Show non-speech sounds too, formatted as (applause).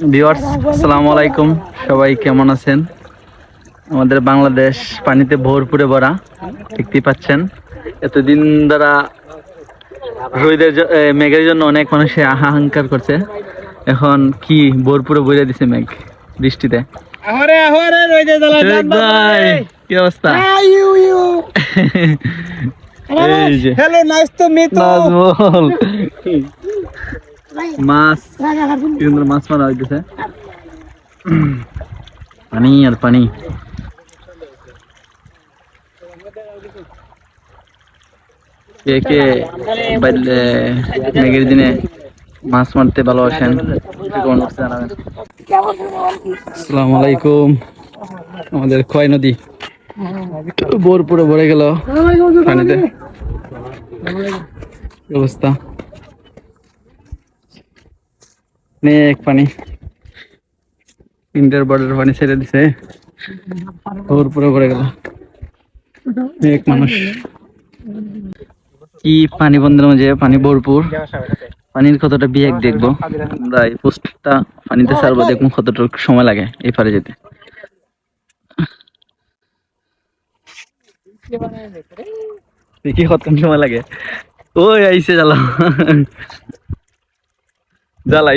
Viewers আসসালামু আলাইকুম। সবাই কেমন আছেন? আমাদের বাংলাদেশ পানিতে ভরপুরে ভরা দেখতেই পাচ্ছেন। এতদিন দ্বারা রোদের মেঘের জন্য অনেক মানুষে আহাঙ্কার করছে। এখন কি ভরপুরে বইরে দিছে মেঘ বৃষ্টিতে? কি অবস্থা? You you. (laughs) এই যে। Hello nice to meet Nazmul. মাছ কি সুন্দর মাছ মারা হইতেছে। পানি আর পানি। কে কে মেঘের দিনে মাছ মারতে ভালোবাসেন আসসালামু আলাইকুম। আমাদের খয় নদী। বোর পুরো ভরে গেল। পানিতে। অবস্থা? অনেক পানি। ইন্টার বর্ডার পানি ছেড়ে দিছে। ভোর পুরো ভরে গেল। অনেক মানুষ। কি পানি বন্ধের মাঝে? পানি ভরপুর। পানির কতটা বিয়েক দেখব? আমরা এই পোস্টটা পানিতে ছাড়বো, দেখব কতটুকু সময় লাগে এই পারে যেতে। দেখি কতক্ষণ সময় লাগে? ওই আইসে জ্বালা জ্বালা